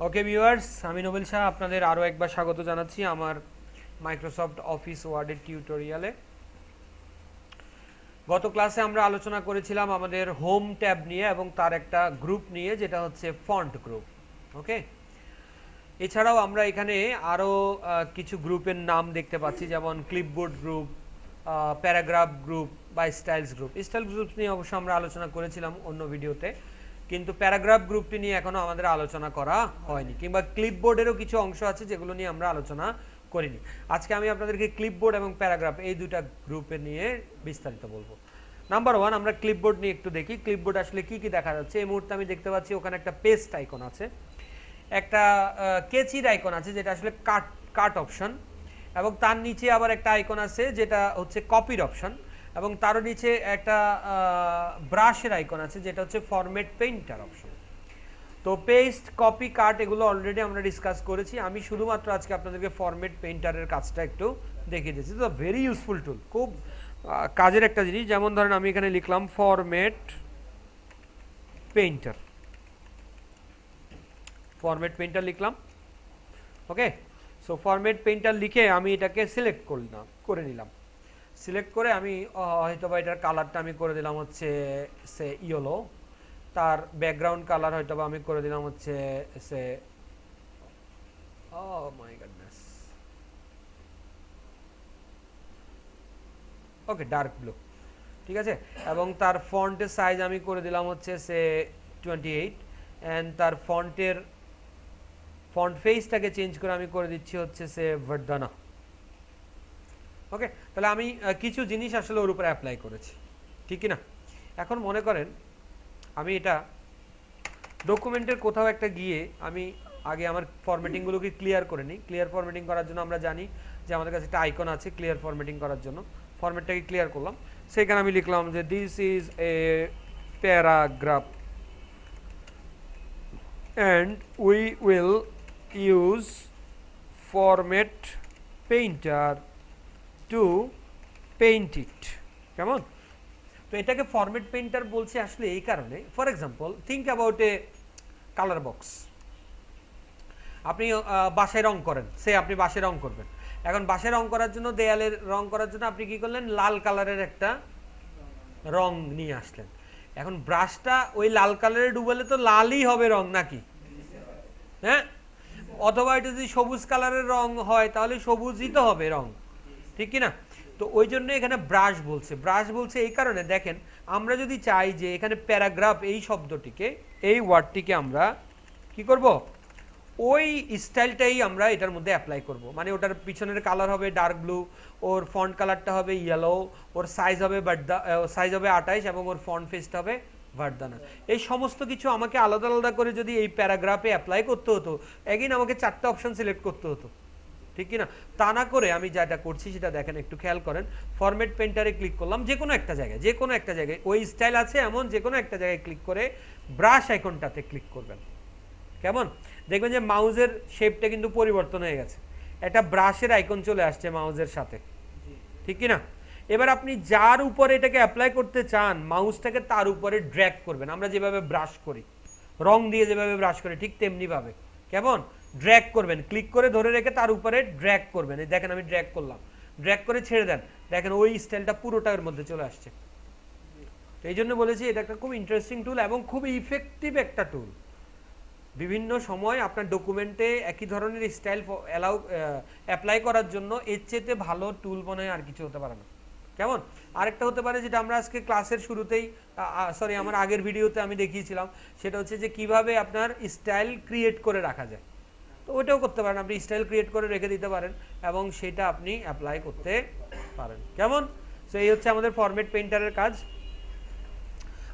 ওকে viewers আমি নোবেল শাহ, আপনাদের আরও একবার স্বাগত জানাচ্ছি আমার মাইক্রোসফট অফিস ওয়ার্ডের টিউটোরিয়ালে গত ক্লাসে আমরা আলোচনা করেছিলাম আমাদের হোম ট্যাব নিয়ে এবং তার একটা গ্রুপ নিয়ে, যেটা হচ্ছে ফন্ট গ্রুপ ওকে এছাড়াও আমরা এখানে আরও কিছু গ্রুপের নাম দেখতে পাচ্ছি, যেমন ক্লিপবোর্ড গ্রুপ প্যারাগ্রাফ গ্রুপ বা স্টাইলস গ্রুপ স্টাইল গ্রুপ নিয়ে অবশ্য আমরা আলোচনা করেছিলাম অন্য ভিডিওতে কিন্তু প্যারাগ্রাফ গ্রুপটি নিয়ে এখনও আমাদের আলোচনা করা হয়নি, কিংবা ক্লিপবোর্ডেরও কিছু অংশ আছে যেগুলো নিয়ে আমরা আলোচনা করিনি। আজকে আমি আপনাদেরকে ক্লিপবোর্ড এবং প্যারাগ্রাফ এই দুটা গ্রুপে নিয়ে বিস্তারিত বলব। নাম্বার ওয়ান আমরা ক্লিপবোর্ড নিয়ে একটু দেখি। ক্লিপবোর্ড আসলে কি কি দেখা যাচ্ছে? এই মুহূর্তে আমি দেখতে পাচ্ছি ওখানে একটা পেস্ট আইকন আছে। একটা কেচির আইকন আছে যেটা আসলে কাট কাট অপশন, এবং তার নিচে আবার একটা আইকন আছে যেটা হচ্ছে কপির অপশন। এবং তারও নিচে একটা ব্রাশের আইকন আছে, যেটা হচ্ছে ফরম্যাট পেইন্টার অপশন তো পেস্ট কপি কাট এগুলো অলরেডি আমরা ডিসকাস করেছি। আমি শুধুমাত্র আজকে আপনাদেরকে ফরম্যাট পেইন্টারের কাজটা একটু দেখিয়ে দিচ্ছি তো ভেরি ইউজফুল টুল খুব কাজের একটা জিনিস। যেমন ধরেন আমি এখানে লিখলাম ফরম্যাট পেইন্টার ফরম্যাট পেইন্টার লিখলাম। ওকে সো ফরম্যাট পেইন্টার লিখে আমি এটাকে সিলেক্ট করলাম করে নিলাম। সিলেক্ট করে আমি হয়তো বা এটার কালারটা আমি করে দিলাম হচ্ছে, সে ইয়েলো তার ব্যাকগ্রাউন্ড কালার হয়তো বা আমি করে দিলাম হচ্ছে, সে ও মাই ওকে ডার্ক ব্লু ঠিক আছে? এবং তার ফন্টের সাইজ আমি করে দিলাম হচ্ছে, সে টোয়েন্টি এইট অ্যান্ড তার ফন্টের ফন্ট ফেসটাকে চেঞ্জ করে আমি করে দিচ্ছি হচ্ছে, সে ভার্দানা ওকে তাহলে আমি কিছু জিনিস আসলে ওর উপরে অ্যাপ্লাই করেছি। ঠিক না এখন মনে করেন, আমি এটা ডকুমেন্টের কোথাও একটা গিয়ে আমি আগে আমার ফরম্যাটিংগুলোকে ক্লিয়ার করে নিই। ক্লিয়ার ফরম্যাটিং করার জন্য আমরা জানি যে আমাদের কাছে একটা আইকন আছে ক্লিয়ার ফরম্যাটিং করার জন্য। ফরম্যাটটাকে ক্লিয়ার করলাম। সেখানে আমি লিখলাম যে this is a paragraph and we will use format painter to paint it. কেমন? তো এটাকে ফরম্যাট পেইন্টার বলছি আসলে এই কারণে। For example think about a colour box আপনি বাসায় রং করেন। সে আপনি বাসায় রং করবেন। এখন বাসায় রং করার জন্য, দেয়ালের রং করার জন্য আপনি কি করলেন? লাল কালারের একটা রং নিয়ে আসলেন। এখন ব্রাশটা ওই লাল কালারে ডুবালে তো লালই হবে রং নাকি? হ্যাঁ? অথবা এটা যদি সবুজ কালারের রং হয়, তাহলে সবুজই তো হবে রং। ঠিক কি না তো ওই জন্য এখানে ব্রাশ বলছে। ব্রাশ বলছে এই কারণে, দেখেন, আমরা যদি চাই যে এখানে প্যারাগ্রাফ এই শব্দটিকে, এই ওয়ার্ডটিকে আমরা কি করব? ওই স্টাইলটাই আমরা এটার মধ্যে অ্যাপ্লাই করব। মানে ওটার পিছনের কালার হবে ডার্ক ব্লু ওর ফন্ট কালারটা হবে ইয়েলো ওর সাইজ হবে বার্দা সাইজ হবে আঠাইশ এবং ওর ফন্ট ফেসটা হবে ভার্দানা এই সমস্ত কিছু আমাকে আলাদা আলাদা করে যদি এই প্যারাগ্রাফে অ্যাপ্লাই করতে হতো এগিন আমাকে চারটে অপশন সিলেক্ট করতে হতো। ঠিক কি না তা না করে আমি যেটা করছি সেটা দেখেন, একটু খেয়াল করেন। ফরম্যাট পেন্টারে ক্লিক করলাম যে কোনো একটা জায়গায় যে কোনো একটা জায়গায়। ওই স্টাইল আছে এমন যে কোনো একটা জায়গায় ক্লিক করে ব্রাশ আইকনটাতে ক্লিক করবেন। কেমন? দেখবেন যে মাউজের শেপটা কিন্তু পরিবর্তন হয়ে গেছে। একটা ব্রাশের আইকন চলে আসছে মাউজের সাথে। ঠিক কি না এবার আপনি যার উপরে এটাকে অ্যাপ্লাই করতে চান মাউসটাকে তার উপরে ড্র্যাগ করবেন। আমরা যেভাবে ব্রাশ করি, রং দিয়ে যেভাবে ব্রাশ করি, ঠিক তেমনিভাবে। কেমন? ড্র্যাগ করবেন ক্লিক করে ধরে রেখে তার উপরে ড্র্যাগ করবেন। এই দেখেন আমি ড্র্যাগ করলাম। ড্র্যাগ করে ছেড়ে দেন। দেখেন ওই স্টাইলটা পুরোটা এর মধ্যে চলে আসছে। তো এই জন্য বলেছি, এটা একটা খুব ইন্টারেস্টিং টুল এবং খুব ইফেক্টিভ একটা টুল বিভিন্ন সময় আপনার ডকুমেন্টে একই ধরনের স্টাইল অ্যালাউ অ্যাপ্লাই করার জন্য এর চেয়ে ভালো টুল মনে আর কিছু হতে পারে না। কেমন? আরেকটা হতে পারে যেটা আমরা আজকে ক্লাসের শুরুতেই সরি আমার আগের ভিডিওতে আমি দেখিয়েছিলাম। সেটা হচ্ছে যে কীভাবে আপনার স্টাইল ক্রিয়েট করে রাখা যায়। ওইটাও করতে পারেন, আপনি স্টাইল ক্রিয়েট করে রেখে দিতে পারেন এবং সেটা আপনি অ্যাপ্লাই করতে পারেন। কেমন? সো এই হচ্ছে আমাদের ফরম্যাট পেইন্টারের কাজ।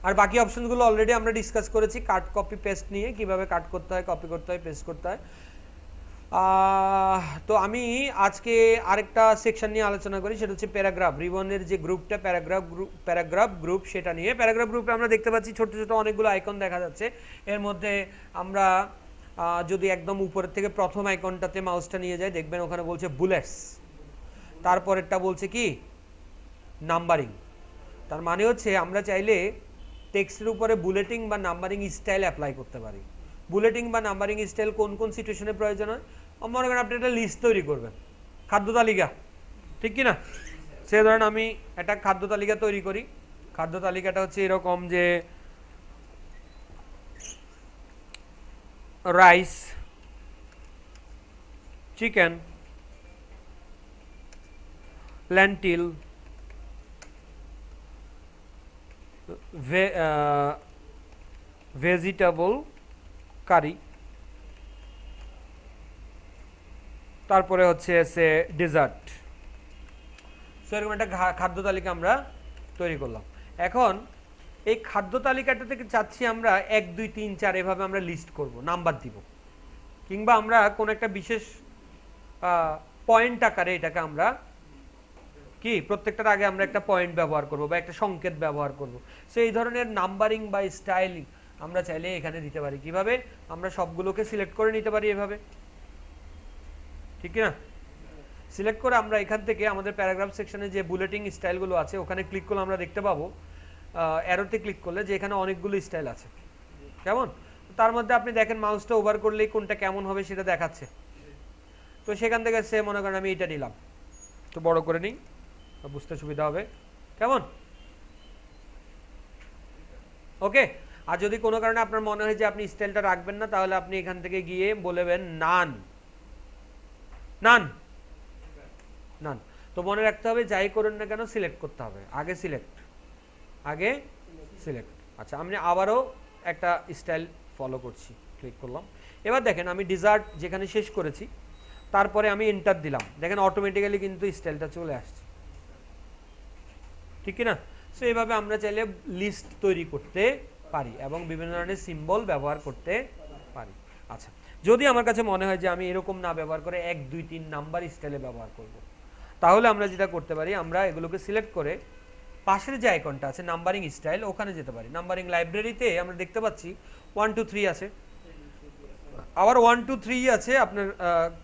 আর বাকি অপশনগুলো অলরেডি আমরা ডিসকাস করেছি কাট কপি পেস্ট নিয়ে কীভাবে কাট করতে হয় কপি করতে হয় পেস্ট করতে হয়। তো আমি আজকে আরেকটা সেকশন নিয়ে আলোচনা করি, সেটা হচ্ছে প্যারাগ্রাফ রিবনের যে গ্রুপটা প্যারাগ্রাফ গ্রুপ প্যারাগ্রাফ গ্রুপ সেটা নিয়ে। প্যারাগ্রাফ গ্রুপে আমরা দেখতে পাচ্ছি ছোট ছোট অনেকগুলো আইকন দেখা যাচ্ছে। এর মধ্যে আমরা যদি একদম উপরের থেকে প্রথম আইকনটাতে মাউসটা নিয়ে যায়, দেখবেন ওখানে বলছে বুলেটস তারপরেরটা বলছে কি? নাম্বারিং তার মানে হচ্ছে আমরা চাইলে টেক্সটের উপরে বুলেটিং বা নাম্বারিং স্টাইল অ্যাপ্লাই করতে পারি। বুলেটিং বা নাম্বারিং স্টাইল কোন কোন সিচুয়েশনে প্রয়োজন হয়? মনে করেন আপনি একটা লিস্ট তৈরি করবেন। খাদ্য তালিকা। ঠিক কি না সে ধরেন আমি একটা খাদ্য তালিকা তৈরি করি। খাদ্য তালিকাটা হচ্ছে এরকম যে rice chicken lentil vegetable curry তারপরে হচ্ছে সে ডেজার্ট সো এরকম একটা খাদ্য তালিকা আমরা তৈরি করলাম। এখন এই খাদ্য তালিকাটা থেকে চাচ্ছি আমরা এক, দুই, তিন, চার, এভাবে আমরা লিস্ট করব নাম্বার দিব। কিংবা আমরা কোন একটা বিশেষ পয়েন্ট আকারে এটাকে আমরা কি, প্রত্যেকটার আগে আমরা একটা পয়েন্ট ব্যবহার করব বা একটা সংকেত ব্যবহার করব। সো এই ধরনের নাম্বারিং বা স্টাইলিং আমরা চাইলে এখানে দিতে পারি। কীভাবে? আমরা সবগুলোকে সিলেক্ট করে নিতে পারি এভাবে। ঠিক না সিলেক্ট করে আমরা এখান থেকে আমাদের প্যারাগ্রাফ সেকশনে যে বুলেটিং স্টাইলগুলো আছে, ওখানে ক্লিক করলে আমরা দেখতে পাবো অ্যারোতে ক্লিক করলে যে এখানে অনেকগুলো স্টাইল আছে। কেমন? তার মধ্যে আপনি দেখেন মাউসটা ওভার করলেই কোনটা কেমন হবে সেটা দেখাচ্ছে। তো সেখান থেকে সে মনে করেন আমি এটা নিলাম। তো বড় করে নিই বুঝতে সুবিধা হবে। কেমন? ওকে আর যদি কোনো কারণে আপনার মনে হয় যে আপনি স্টাইলটা রাখবেন না, তাহলে আপনি এখান থেকে গিয়ে বলেবেন নান নান নান তো মনে রাখতে হবে, যাই করুন না কেন সিলেক্ট করতে হবে। আগে সিলেক্ট আগে সিলেক্ট আচ্ছা আমি আবারও একটা স্টাইল ফলো করছি ক্লিক করলাম। এবার দেখেন, আমি ডিজার্ট যেখানে শেষ করেছি, তারপরে আমি এন্টার দিলাম। দেখেন অটোমেটিক্যালি কিন্তু স্টাইলটা চলে আসছে। ঠিক না? সো এইভাবে আমরা চাইলে লিস্ট তৈরি করতে পারি এবং বিভিন্ন ধরনের সিম্বল ব্যবহার করতে পারি। আচ্ছা যদি আমার কাছে মনে হয় যে আমি এরকম না ব্যবহার করে এক, দুই, তিন নাম্বার স্টাইলে ব্যবহার করব। তাহলে আমরা যেটা করতে পারি, আমরা এগুলোকে সিলেক্ট করে পাশের যে আইকনটা আছে নাম্বারিং স্টাইল ওখানে যেতে পারি। নাম্বারিং লাইব্রেরিতে আমরা দেখতে পাচ্ছি ওয়ান টু থ্রি আছে। আবার ওয়ান টু থ্রি আছে আপনার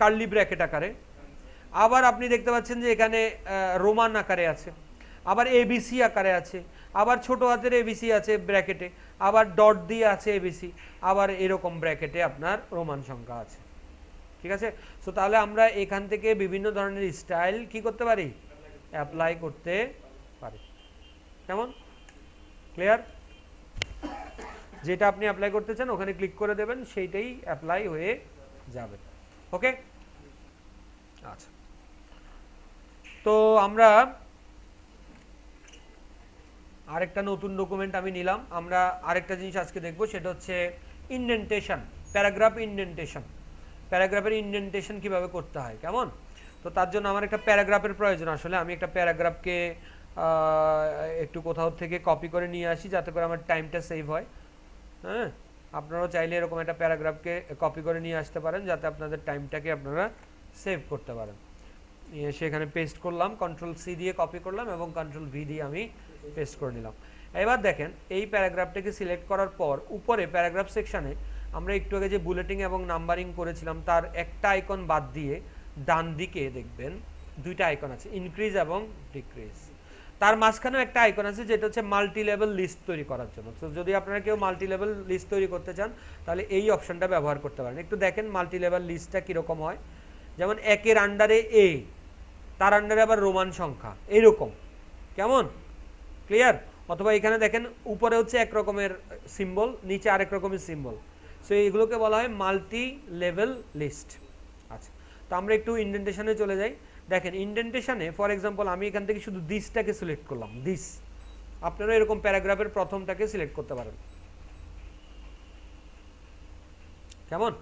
কার্লি ব্র্যাকেট আকারে। আবার আপনি দেখতে পাচ্ছেন যে এখানে রোমান আকারে আছে। আবার এবিসি আকারে আছে। আবার ছোট হাতের এবিসি আছে ব্র্যাকেটে আবার ডট দিয়ে আছে এবিসি আবার এরকম ব্র্যাকেটে আপনার রোমান সংখ্যা আছে। ঠিক আছে? সো তাহলে আমরা এখান থেকে বিভিন্ন ধরনের স্টাইল কি করতে পারি? অ্যাপ্লাই করতে কেমন? ক্লিয়ার যেটা আপনি অ্যাপ্লাই করতে চান, ওখানে ক্লিক করে দেবেন, সেইটাই অ্যাপ্লাই হয়ে যাবে। ওকে আচ্ছা। তো আমরা আরেকটা নতুন ডকুমেন্ট আমি নিলাম। আমরা আরেকটা জিনিস আজকে দেখব, সেটা হচ্ছে ইন্ডেন্টেশন প্যারাগ্রাফ ইন্ডেন্টেশন প্যারাগ্রাফের ইন্ডেন্টেশন কীভাবে করতে হয়, কেমন? তো তার জন্য আমার একটা প্যারাগ্রাফের প্রয়োজন আসলে। আমি একটা প্যারাগ্রাফকে একটু কোথাও থেকে কপি করে নিয়ে আসি যাতে করে আমার টাইমটা সেভ হয়। হ্যাঁ? আপনারাও চাইলে এরকম একটা প্যারাগ্রাফকে কপি করে নিয়ে আসতে পারেন যাতে আপনাদের টাইমটাকে আপনারা সেভ করতে পারেন। সেখানে পেস্ট করলাম কন্ট্রোল সি দিয়ে কপি করলাম এবং কন্ট্রোল ভি দিয়ে আমি পেস্ট করে নিলাম। এবার দেখেন, এই প্যারাগ্রাফটাকে সিলেক্ট করার পর উপরে প্যারাগ্রাফ সেকশনে আমরা একটু আগে যে বুলেটিং এবং নাম্বারিং করেছিলাম, তার একটা আইকন বাদ দিয়ে ডান দিকে দেখবেন, দুইটা আইকন আছে ইনক্রিজ এবং ডিক্রিজ তার মাঝখানেও একটা আইকন আছে যেটা হচ্ছে মাল্টি লেভেল লিস্ট তৈরি করার জন্য। তো যদি আপনারা কেউ মাল্টি লেভেল লিস্ট তৈরি করতে চান, তাহলে এই অপশনটা ব্যবহার করতে পারেন। একটু দেখেন মাল্টি লেভেল লিস্টটা কীরকম হয়। যেমন একের আন্ডারে এ তার আন্ডারে আবার রোমান সংখ্যা এইরকম কেমন? ক্লিয়ার অথবা এখানে দেখেন উপরে হচ্ছে এক রকমের সিম্বল নিচে আরেক রকমের সিম্বল সো এইগুলোকে বলা হয় মাল্টি লেভেল লিস্ট আচ্ছা তো আমরা একটু ইন্ডেন্টেশনে চলে যাই। দেখেন ইন্ডেন্টেশনে ফর এক্সাম্পল আমি এখান থেকে শুধু দিসটাকে সিলেক্ট করলাম দিস আপনারা এরকম প্যারাগ্রাফের প্রথমটাকে সিলেক্ট করতে পারেন। কেমন?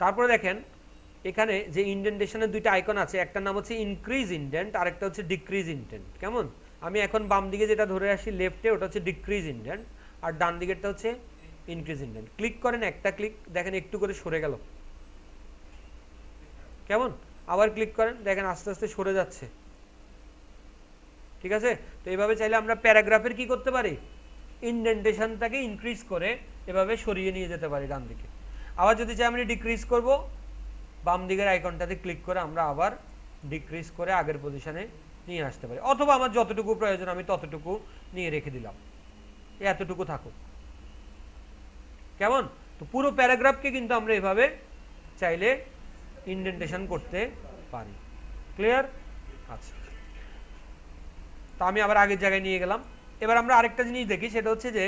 তারপরে দেখেন, এখানে যে ইন্ডেন্টেশনের দুইটা আইকন আছে একটার নাম হচ্ছে ইনক্রিজ ইন্ডেন্ট আর একটা হচ্ছে ডিক্রিজ ইন্ডেন্ট কেমন? আমি এখন বাম দিকে যেটা ধরে আসি লেফটে ওটা হচ্ছে ডিক্রিজ ইন্ডেন্ট আর ডান দিকেরটা হচ্ছে ইনক্রিজ ইন্ডেন্ট ক্লিক করেন একটা ক্লিক দেখেন একটু করে সরে গেল। কেমন? আবার ক্লিক করেন, দেখেন আস্তে আস্তে সরে যাচ্ছে। ঠিক আছে? তো এইভাবে চাইলে আমরা প্যারাগ্রাফের কি করতে পারি? ইন্ডেন্টেশনটাকে ইনক্রিজ করে এভাবে সরিয়ে নিয়ে যেতে পারি ডান দিকে। আবার যদি চাই আমরা ডিক্রিজ করব, বাম দিকের আইকনটাতে ক্লিক করে আমরা আবার ডিক্রিজ করে আগের পজিশনে নিয়ে আসতে পারি। অথবা আমার যতটুকু প্রয়োজন, আমি ততটুকু নিয়ে রেখে দিলাম। এতটুকু থাকুক। কেমন? তো পুরো প্যারাগ্রাফকে কিন্তু আমরা এভাবে চাইলে ইন্ডেন্টেশন করতে পারি। ক্লিয়ার আচ্ছা। তো আমি আবার আগের জায়গায় নিয়ে গেলাম। এবার আমরা আরেকটা জিনিস দেখি, সেটা হচ্ছে যে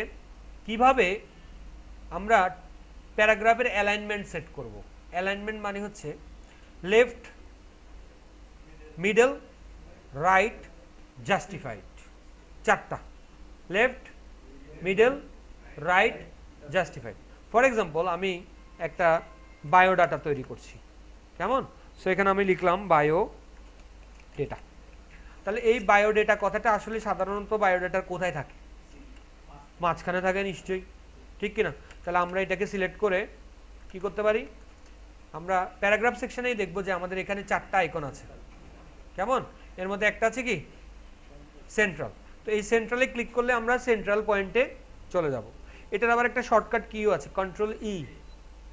কীভাবে আমরা প্যারাগ্রাফের অ্যালাইনমেন্ট সেট করব। অ্যালাইনমেন্ট মানে হচ্ছে লেফট মিডল রাইট জাস্টিফাইড চারটা। Left middle right justified for example আমি একটা বায়োডাটা তৈরি করছি। কেমন? সো এখানে আমি লিখলাম বায়ো ডেটা তাহলে এই বায়োডেটা কথাটা আসলে সাধারণত বায়োডেটার কোথায় থাকে? মাঝখানে থাকে নিশ্চয়ই। ঠিক কিনা? তাহলে আমরা এটাকে সিলেক্ট করে কি করতে পারি? আমরা প্যারাগ্রাফ সেকশনেই দেখব যে আমাদের এখানে চারটা আইকন আছে। কেমন? এর মধ্যে একটা আছে কি? সেন্ট্রাল তো এই সেন্ট্রালে ক্লিক করলে আমরা সেন্ট্রাল পয়েন্টে চলে যাব। এটার আবার একটা শর্টকাট কিও আছে। কন্ট্রোল ই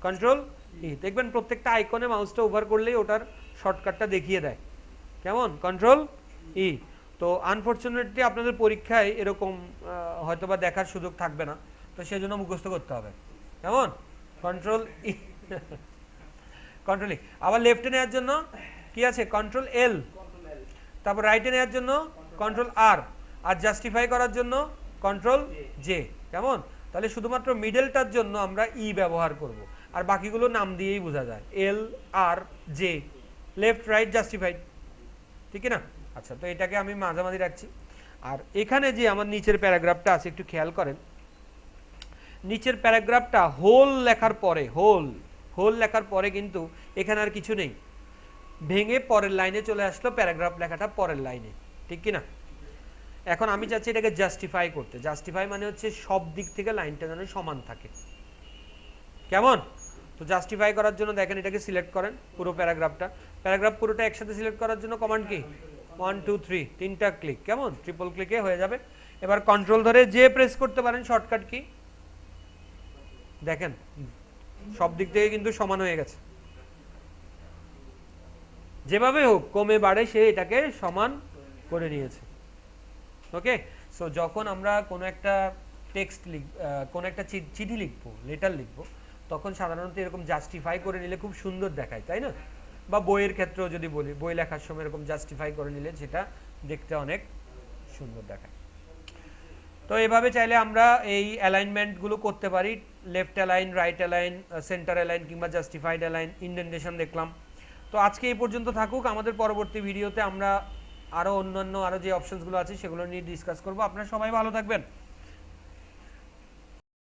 কন্ট্রোল দেখবেন প্রত্যেকটা আইকনে মাউসটা ওভার করলেই ওটার শর্টকাটটা দেখিয়ে দেয়। কেমন? কন্ট্রোল ই তো আনফর্চুনেটলি আপনাদের পরীক্ষায় এরকম আহ, হয়তোবা দেখার সুযোগ থাকবে না। তো সেজন্য মুখস্থ করতে হবে। কেমন? কন্ট্রোল ই কন্ট্রোল ই আবার লেফটে নেওয়ার জন্য কি আছে? কন্ট্রোল এল তারপর রাইটে নেওয়ার জন্য কন্ট্রোল আর আর জাস্টিফাই করার জন্য কন্ট্রোল জে কেমন? তাহলে শুধুমাত্র মিডেলটার জন্য আমরা ই ব্যবহার করব। আর বাকিগুলো নাম দিয়েই বোঝা যায়। L R J left right justified ঠিক না? আচ্ছা তো এটাকে আমি মাঝামাঝি রাখছি। আর এখানে যে আমার নিচের প্যারাগ্রাফটা আছে, একটু খেয়াল করেন। নিচের প্যারাগ্রাফটা হোল লেখার পরে হোল হোল লেখার পরে কিন্তু এখানে আর কিছু নেই। ভেঙে পরের লাইনে চলে আসলো প্যারাগ্রাফ লেখাটা পরের লাইনে। ঠিক কি না? এখন আমি চাচ্ছি এটাকে জাস্টিফাই করতে। জাস্টিফাই মানে হচ্ছে সব দিক থেকে লাইনটা যেন সমান থাকে। কেমন? তো জাস্টিফাই করার জন্য দেখেন এটাকে সিলেক্ট করেন পুরো প্যারাগ্রাফটা। প্যারাগ্রাফ পুরোটা একসাথে সিলেক্ট করার জন্য কমান্ড কি? ওয়ান টু থ্রি তিনটা ক্লিক কেমন? ট্রিপল ক্লিকে হয়ে যাবে। এবার কন্ট্রোল ধরে যে প্রেস করতে পারেন শর্টকাট কি? দেখেন, সব দিক থেকে কিন্তু সমান হয়ে গেছে। যেভাবে হোক কমে বাড়ে সে এটাকে সমান করে নিয়েছে। ওকে সো যখন আমরা কোনো একটা টেক্সট লিখ কোনো একটা চিঠি লিখব লেটার লিখব তখন সাধারণত এরকম জাস্টিফাই করে নিলে খুব সুন্দর দেখায়, তাই না? বা বইয়ের ক্ষেত্রেও যদি বলি, বই লেখার সময় এরকম জাস্টিফাই করে নিলে সেটা দেখতে অনেক সুন্দর দেখায়। তো এভাবে চাইলে আমরা এই অ্যালাইনমেন্টগুলো করতে পারি। Left align right align centre align কিংবা জাস্টিফাইড অ্যালাইন ইন্ডেন্টেশন দেখলাম। তো আজকে এই পর্যন্ত থাকুক। আমাদের পরবর্তী ভিডিওতে আমরা আরও অন্যান্য আরও যে অপশনসগুলো আছে সেগুলো নিয়ে ডিসকাস করব। আপনারা সবাই ভালো থাকবেন।